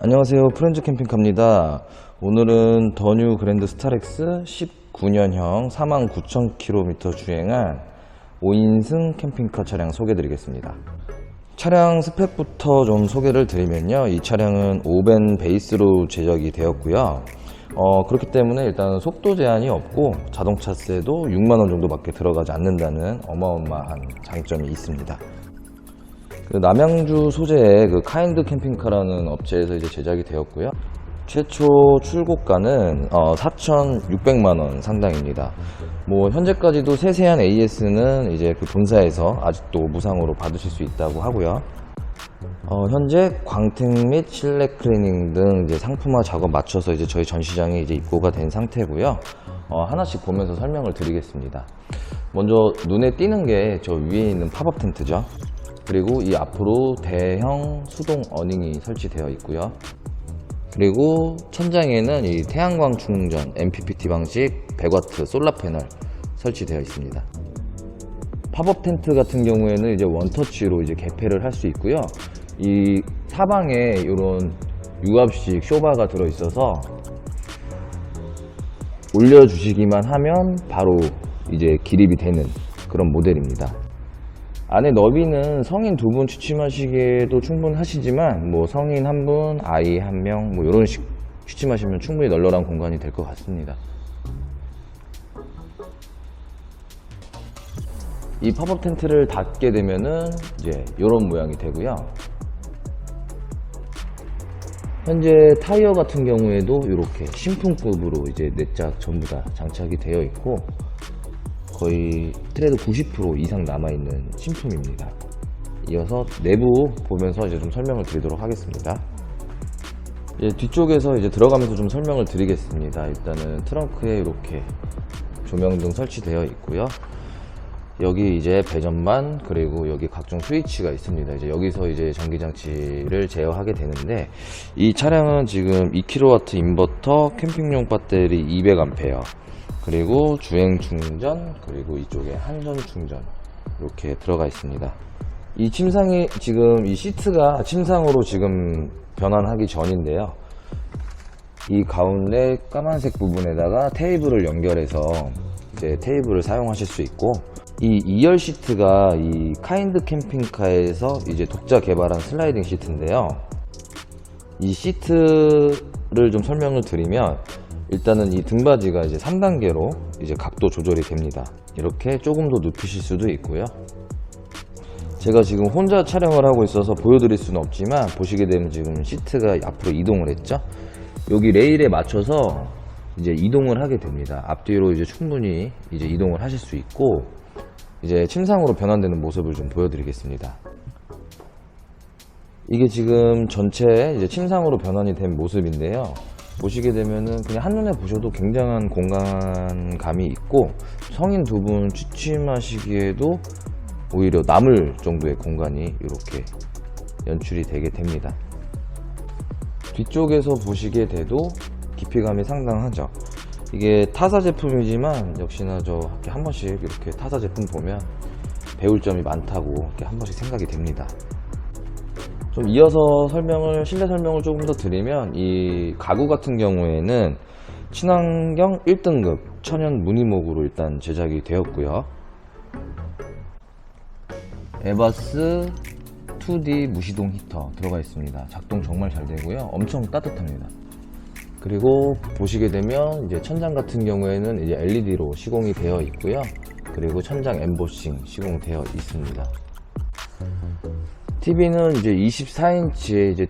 안녕하세요. 프렌즈 캠핑카입니다. 오늘은 더뉴 그랜드 스타렉스 19년형 49,000km 주행한 5인승 캠핑카 차량 소개 드리겠습니다. 차량 스펙부터 좀 소개를 드리면요. 이 차량은 5벤 베이스로 제작이 되었고요. 어, 그렇기 때문에 일단 속도 제한이 없고 자동차세도 6만원 정도밖에 들어가지 않는다는 어마어마한 장점이 있습니다. 그 남양주 소재의 그 카인드 캠핑카라는 업체에서 이제 제작이 되었고요. 최초 출고가는 어, 4,600만 원 상당입니다. 뭐 현재까지도 세세한 AS는 이제 그 본사에서 아직도 무상으로 받으실 수 있다고 하고요. 어, 현재 광택 및 실내 클리닝 등 이제 상품화 작업 맞춰서 이제 저희 전시장에 이제 입고가 된 상태고요. 어, 하나씩 보면서 설명을 드리겠습니다. 먼저 눈에 띄는 게 저 위에 있는 팝업 텐트죠. 그리고 이 앞으로 대형 수동 어닝이 설치되어 있고요. 그리고 천장에는 이 태양광 충전 MPPT 방식 100W 솔라 패널 설치되어 있습니다. 팝업 텐트 같은 경우에는 이제 원터치로 이제 개폐를 할 수 있고요. 이 사방에 이런 유압식 쇼바가 들어 있어서 올려주시기만 하면 바로 이제 기립이 되는 그런 모델입니다. 안에 너비는 성인 두 분 취침하시기에도 충분하시지만 뭐 성인 한 분, 아이 한 명 뭐 이런 식 취침하시면 충분히 널널한 공간이 될 것 같습니다. 이 팝업 텐트를 닫게 되면은 이제 이런 모양이 되고요. 현재 타이어 같은 경우에도 이렇게 신품급으로 이제 네 짝 전부 다 장착이 되어 있고 거의 트레드 90% 이상 남아있는 신품입니다. 이어서 내부 보면서 이제 좀 설명을 드리도록 하겠습니다. 이제 뒤쪽에서 이제 들어가면서 좀 설명을 드리겠습니다. 일단은 트렁크에 이렇게 조명등 설치되어 있고요. 여기 이제 배전만 그리고 여기 각종 스위치가 있습니다. 이제 여기서 이제 전기 장치를 제어하게 되는데 이 차량은 지금 2kW 인버터 캠핑용 배터리 200A 그리고 주행 충전 그리고 이쪽에 한전 충전 이렇게 들어가 있습니다. 이 침상이 지금 이 시트가 침상으로 지금 변환하기 전인데요. 이 가운데 까만색 부분에다가 테이블을 연결해서 이제 테이블을 사용하실 수 있고 이 2열 시트가 이 카인드 캠핑카에서 이제 독자 개발한 슬라이딩 시트인데요. 이 시트를 좀 설명을 드리면 일단은 이 등받이가 이제 3단계로 이제 각도 조절이 됩니다. 이렇게 조금 더 눕히실 수도 있고요. 제가 지금 혼자 촬영을 하고 있어서 보여드릴 수는 없지만 보시게 되면 지금 시트가 앞으로 이동을 했죠. 여기 레일에 맞춰서 이제 이동을 하게 됩니다. 앞뒤로 이제 충분히 이제 이동을 하실 수 있고 이제 침상으로 변환되는 모습을 좀 보여드리겠습니다. 이게 지금 전체 이제 침상으로 변환이 된 모습인데요. 보시게 되면은 그냥 한눈에 보셔도 굉장한 공간감이 있고 성인 두 분 취침하시기에도 오히려 남을 정도의 공간이 이렇게 연출이 되게 됩니다. 뒤쪽에서 보시게 돼도 깊이감이 상당하죠. 이게 타사 제품이지만 역시나 저 한 번씩 이렇게 타사 제품 보면 배울 점이 많다고 이렇게 한 번씩 생각이 됩니다. 좀 이어서 설명을 실내 설명을 조금 더 드리면 이 가구 같은 경우에는 친환경 1등급 천연 무늬목으로 일단 제작이 되었고요. 에바스 2D 무시동 히터 들어가 있습니다. 작동 정말 잘 되고요. 엄청 따뜻합니다. 그리고 보시게 되면 이제 천장 같은 경우에는 이제 LED로 시공이 되어 있고요. 그리고 천장 엠보싱 시공되어 있습니다. TV는 이제 24인치의 이제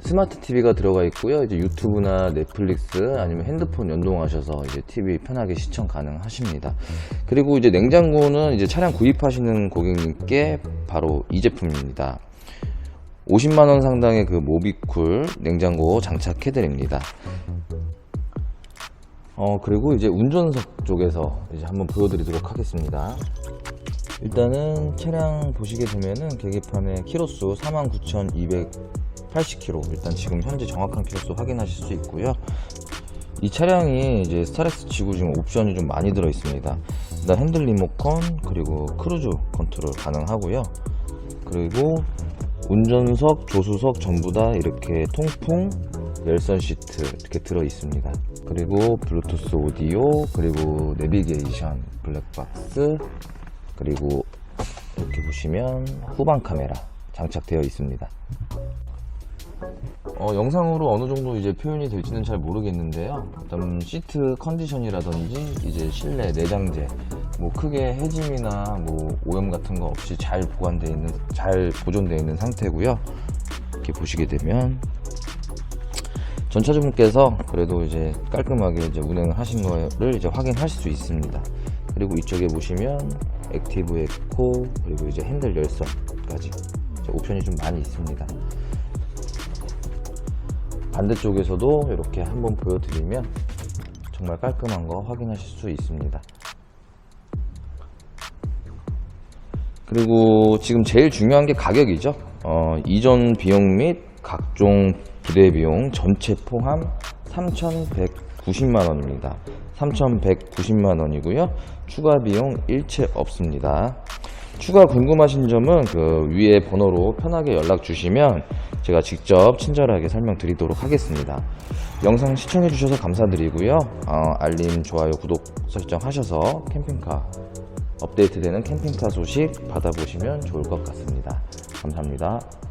스마트 TV가 들어가 있고요. 이제 유튜브나 넷플릭스 아니면 핸드폰 연동하셔서 이제 TV 편하게 시청 가능하십니다. 그리고 이제 냉장고는 이제 차량 구입하시는 고객님께 바로 이 제품입니다. 50만 원 상당의 그 모비쿨 냉장고 장착해 드립니다. 어, 그리고 이제 운전석 쪽에서 이제 한번 보여드리도록 하겠습니다. 일단은 차량 보시게 되면은 계기판에 키로수 49,280km 일단 지금 현재 정확한 키로수 확인하실 수 있고요. 이 차량이 이제 스타렉스 치고 지금 옵션이 좀 많이 들어 있습니다. 일단 핸들 리모컨 그리고 크루즈 컨트롤 가능하고요. 그리고 운전석, 조수석 전부 다 이렇게 통풍 열선 시트 이렇게 들어 있습니다. 그리고 블루투스 오디오, 그리고 내비게이션, 블랙박스, 그리고 이렇게 보시면 후방 카메라 장착되어 있습니다. 어, 영상으로 어느 정도 이제 표현이 될지는 잘 모르겠는데요. 일단 시트 컨디션이라든지 이제 실내 내장재 뭐 크게 해짐이나 뭐 오염 같은 거 없이 잘 보관되어 있는 잘 보존되어 있는 상태고요. 이렇게 보시게 되면 전차주분께서 그래도 이제 깔끔하게 이제 운행을 하신 거를 이제 확인하실 수 있습니다. 그리고 이쪽에 보시면 액티브 에코 그리고 이제 핸들 열선까지 옵션이 좀 많이 있습니다. 반대쪽에서도 이렇게 한번 보여드리면 정말 깔끔한 거 확인하실 수 있습니다. 그리고 지금 제일 중요한 게 가격이죠. 어, 이전 비용 및 각종 부대 비용 전체 포함 3,190만 원입니다. 3,190만 원이고요. 추가 비용 일체 없습니다. 추가 궁금하신 점은 그 위에 번호로 편하게 연락 주시면 제가 직접 친절하게 설명드리도록 하겠습니다. 영상 시청해 주셔서 감사드리고요. 어, 알림, 좋아요, 구독 설정 하셔서 캠핑카 업데이트되는 캠핑카 소식 받아보시면 좋을 것 같습니다. 감사합니다.